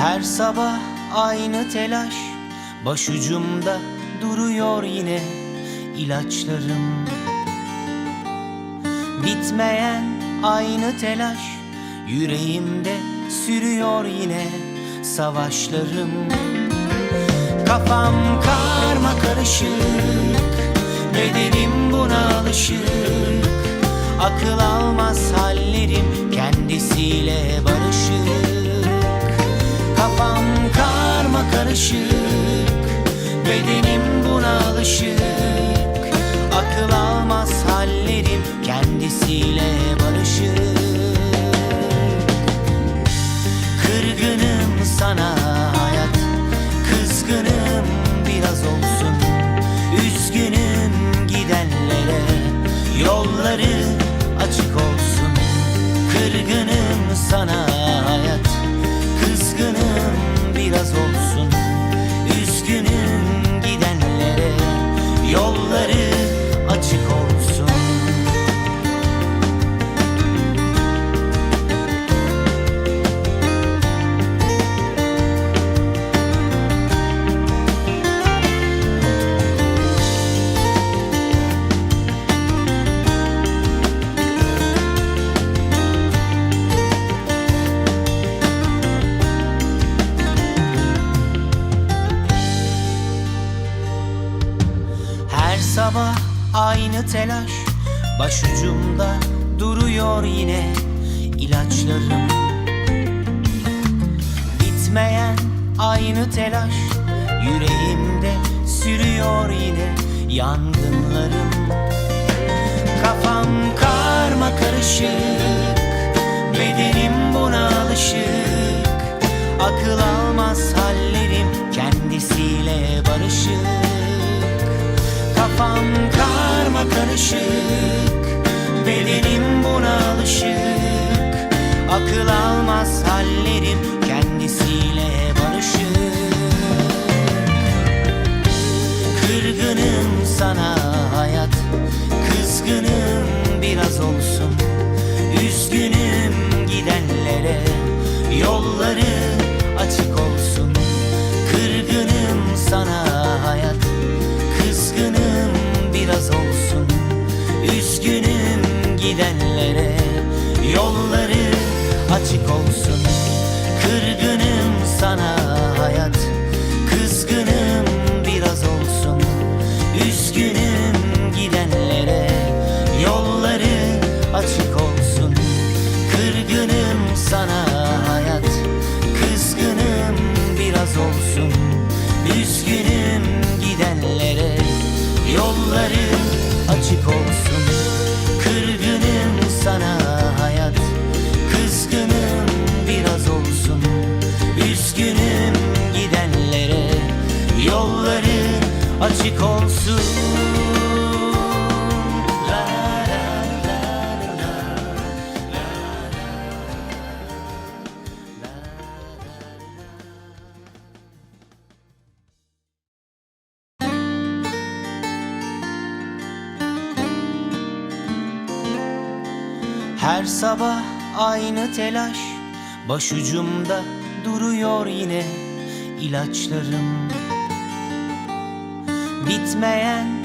Her sabah aynı telaş Başucumda duruyor yine ilaçlarım. Bitmeyen aynı telaş Yüreğimde sürüyor yine savaşlarım. Kafam karma karışık Bedenim buna alışık. Akıl almaz hallerim kendisiyle barışık Kafam karma karışık Bedenim buna alışık. Akıl almaz hallerim kendisiyle barışık. Kırgınım sana hayat Kızgınım biraz olsun. Üzgünüm gidenlere Yolları açık olsun. Kırgınım sana aynı telaş. Başucumda duruyor yine ilaçlarım. Bitmeyen aynı telaş. Yüreğimde sürüyor yine yangınlarım. Kafam karma karışık. Bedenim buna alışık. Akıl almaz hallerim kendisiyle barışık. Kafam Akıl almaz hallerim kendisiyle barışık Kırgınım sana hayat Kızgınım biraz olsun. Üzgünüm gidenlere Yolları açık olsun. Kırgınım sana açık olsun. Kırgınım sana hayat Kızgınım biraz olsun. Üzgünüm gidenlere Yolları açık olsun Her sabah aynı telaş Başucumda duruyor yine ilaçlarım. Bitmeyen